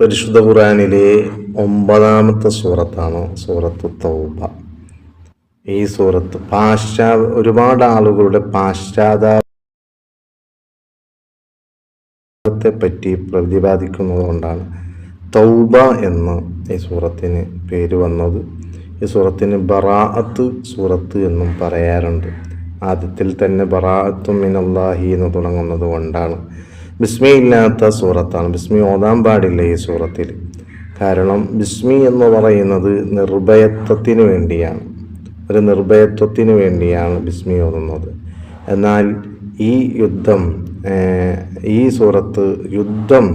പരിശുദ്ധ ഖുറാനിലെ ഒമ്പതാമത്തെ സൂറത്താണ് സൂറത്ത് തൗബ. ഈ സൂറത്ത് പാശ്ചാ ഒരുപാട് ആളുകളുടെ പാശ്ചാത്താപത്തെ പറ്റി പ്രതിപാദിക്കുന്നതുകൊണ്ടാണ് തൗബ എന്ന് ഈ സൂറത്തിന് പേര് വന്നത്. ഈ സൂറത്തിന് ബറാഅത്ത് സൂറത്ത് എന്നും പറയാറുണ്ട്. ആദ്യത്തിൽ തന്നെ ബറാഅത്തും മിനല്ലാഹി എന്ന് തുടങ്ങുന്നത് കൊണ്ടാണ്. ബിസ്മി ഇല്ലാത്ത സൂറത്താണ്. ബിസ്മി ഓതാൻ പാടില്ല ഈ സൂറത്തിൽ. കാരണം ബിസ്മി എന്ന് പറയുന്നത് നിർഭയത്വത്തിന് വേണ്ടിയാണ്. ഒരു നിർഭയത്വത്തിന് വേണ്ടിയാണ് ബിസ്മി ഓതുന്നത്. എന്നാൽ ഈ യുദ്ധം ഈ സൂറത്ത് യുദ്ധം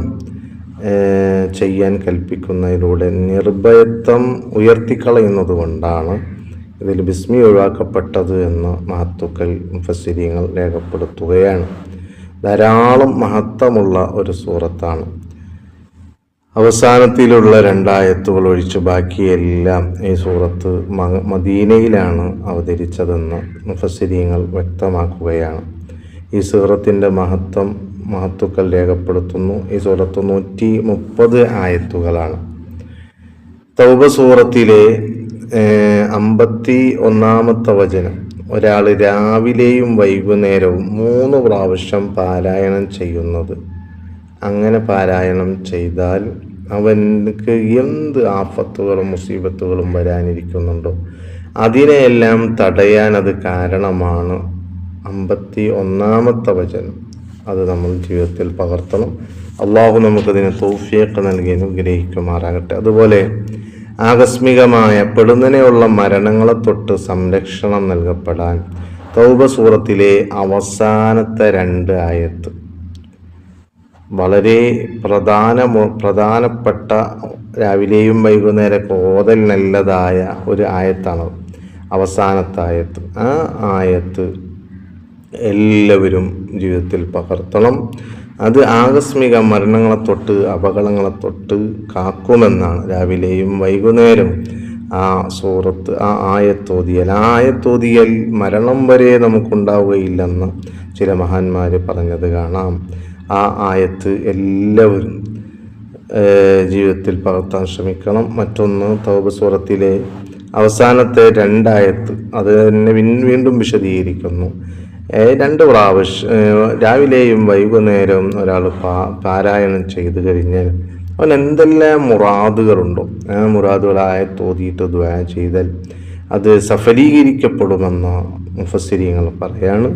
ചെയ്യാൻ കൽപ്പിക്കുന്നതിലൂടെ നിർഭയത്വം ഉയർത്തിക്കളയുന്നത് കൊണ്ടാണ് ഇതിൽ ബിസ്മി ഒഴിവാക്കപ്പെട്ടത് എന്ന് മഹത്തുക്കൾ മുഫസ്സിരിയങ്ങൾ രേഖപ്പെടുത്തുകയാണ്. ധാരാളം മഹത്വമുള്ള ഒരു സൂറത്താണ്. അവസാനത്തിലുള്ള രണ്ടായത്തുകൾ ഒഴിച്ച് ബാക്കിയെല്ലാം ഈ സൂറത്ത് മദീനയിലാണ് അവതരിച്ചതെന്ന് മുഫസ്സിരീങ്ങൾ വ്യക്തമാക്കുകയാണ്. ഈ സൂറത്തിന്റെ മഹത്വം മഹത്തുക്കൾ രേഖപ്പെടുത്തുന്നു. ഈ സൂറത്ത് നൂറ്റി മുപ്പത് ആയത്തുകളാണ്. തൗബ സൂറത്തിലെ അമ്പത്തി ഒന്നാമത്തെ വചനം ഒരാൾ രാവിലെയും വൈകുന്നേരവും മൂന്ന് പ്രാവശ്യം പാരായണം ചെയ്യുന്നത്. അങ്ങനെ പാരായണം ചെയ്താൽ അവനക്ക് എന്ത് ആഫത്തുകളും മുസീബത്തുകളും വരാനിരിക്കുന്നുണ്ടോ? അതിനെയെല്ലാം തടയാൻ അത് കാരണമാണ്. അമ്പത്തി ഒന്നാമത്തെ വചനം. അത് നമ്മൾ ജീവിതത്തിൽ പകർത്തണം. അള്ളാഹു നമുക്കതിന് തോഫിയൊക്കെ നൽകി അനുഗ്രഹിക്കുമാറാകട്ടെ. അതുപോലെ ആകസ്മികമായ പെടുന്നനെയുള്ള മരണങ്ങളെ തൊട്ട് സംരക്ഷണം നൽകപ്പെടാൻ. തൗബ സൂറത്തിലെ അവസാനത്തെ രണ്ട് ആയത്ത്. വളരെ പ്രധാന പ്രധാനപ്പെട്ട രാവിലെയും വൈകുന്നേരമൊക്കെ ഓതൽ നല്ലതായ ഒരു ആയത്താണ് അവസാനത്തെ ആയത്ത്. ആ ആയത്ത് എല്ലാവരും ജീവിതത്തിൽ പകർത്തണം. അത് ആകസ്മിക മരണങ്ങളെ തൊട്ട് അപകടങ്ങളെ തൊട്ട് കാക്കുമെന്നാണ് രാവിലെയും വൈകുന്നേരം ആ സൂറത്ത് ആ ആയത്തോതിയൽ. ആ ആയത്തോതിയൽ മരണം വരെ നമുക്കുണ്ടാവുകയില്ലെന്ന് ചില മഹാന്മാർ പറഞ്ഞത് കാണാം. ആ ആയത്ത് എല്ലാവരും ജീവിതത്തിൽ പകർത്താൻ ശ്രമിക്കണം. മറ്റൊന്ന് തൗബ സൂറത്തിലെ അവസാനത്തെ രണ്ടായത്ത് അത് തന്നെ വീണ്ടും വിശദീകരിക്കുന്നു. രണ്ട് പ്രാവശ്യം രാവിലെയും വൈകുന്നേരവും ഒരാൾ പാ പാരായണം ചെയ്തു കഴിഞ്ഞാൽ അവൻ എന്തെല്ലാം മുറാദുകളുണ്ടോ. ആ മുറാദുകളായ തോതിയിട്ട് ദ്വാ ചെയ്താൽ അത് സഫലീകരിക്കപ്പെടുമെന്ന് മുഫസ്സിരിങ്ങൾ പറയാണ്.